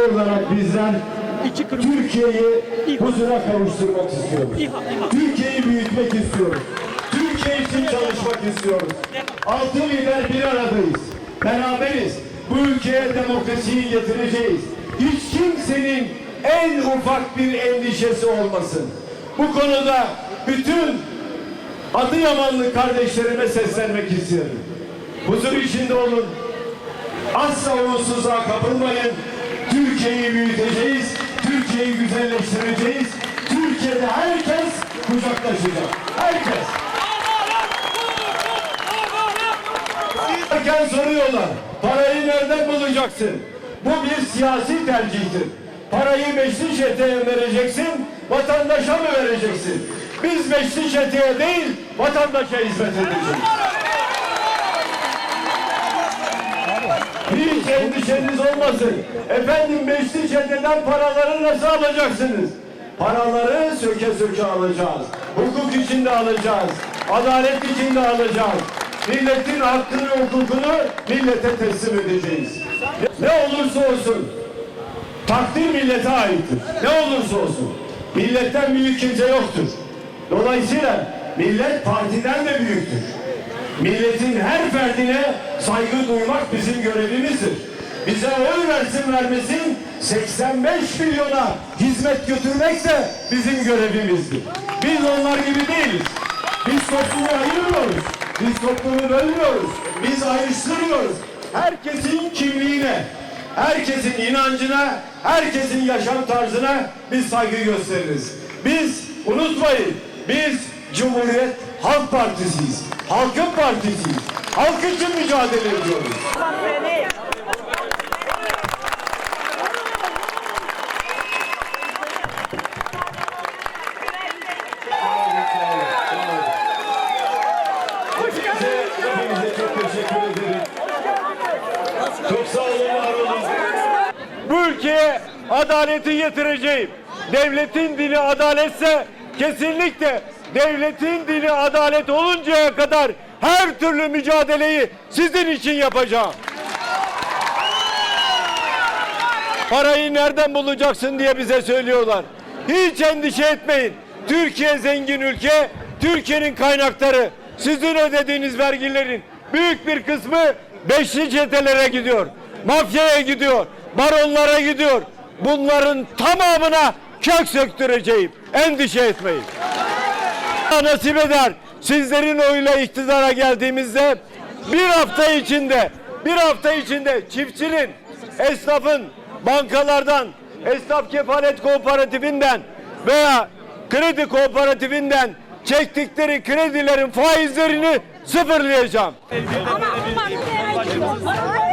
olarak bizler. Türkiye'yi huzura kavuşturmak istiyoruz. Türkiye'yi büyütmek istiyoruz. Türkiye için çalışmak istiyoruz. Altı lider bir aradayız. Beraberiz. Bu ülkeye demokrasiyi getireceğiz. Hiç kimsenin en ufak bir endişesi olmasın. Bu konuda bütün Adıyamanlı kardeşlerime seslenmek istiyorum. Huzur içinde olun. Asla umutsuzluğa kapılmayın. Türkiye'yi büyüteceğiz. Türkiye'yi güzelleştireceğiz. Türkiye'de herkes kucaklaşacak. Herkes. Erken soruyorlar. Parayı nereden bulacaksın? Bu bir siyasi tercihtir. Parayı beşli çeteye vereceksin, vatandaşa mı vereceksin? Biz beşli çeteye değil, vatandaşa hizmet edeceğiz. Endişeniz olmasın. Efendim beşli çeteden paraları nasıl alacaksınız? Paraları söke söke alacağız. Hukuk içinde alacağız. Adalet içinde alacağız. Milletin hakkını, hukukunu millete teslim edeceğiz. Ne olursa olsun takdir millete aittir. Ne olursa olsun. Milletten büyük kimse yoktur. Dolayısıyla millet partiden de büyüktür. Milletin her ferdine saygı duymak bizim görevimizdir. Bize oy versin vermesin 85 milyona hizmet götürmek de bizim görevimizdir. Biz onlar gibi değiliz. Biz toplumu ayırmıyoruz. Biz toplumu bölmüyoruz. Biz ayrıştırmıyoruz. Herkesin kimliğine, herkesin inancına, herkesin yaşam tarzına biz saygı gösteririz. Biz unutmayın, biz Cumhuriyet Halk Partisiyiz. Halkın partisiyiz. Halk için mücadele ediyoruz. Çok teşekkür ederim. Çok sağ olun. Bu ülkeye adaleti getireceğim. Devletin dini adaletse kesinlikle devletin dini adalet oluncaya kadar her türlü mücadeleyi sizin için yapacağım. Parayı nereden bulacaksın diye bize söylüyorlar. Hiç endişe etmeyin. Türkiye zengin ülke. Türkiye'nin kaynakları sizin ödediğiniz vergilerin büyük bir kısmı beşli çetelere gidiyor. Mafyaya gidiyor. Baronlara gidiyor. Bunların tamamına kök söktüreceğim. Endişe etmeyin. Nasip eder. Sizlerin oyuyla iktidara geldiğimizde bir hafta içinde bir hafta içinde çiftçinin, esnafın, bankalardan, esnaf kefalet kooperatifinden veya kredi kooperatifinden çektikleri kredilerin faizlerini sıfırlayacağım. Ama gidiyor.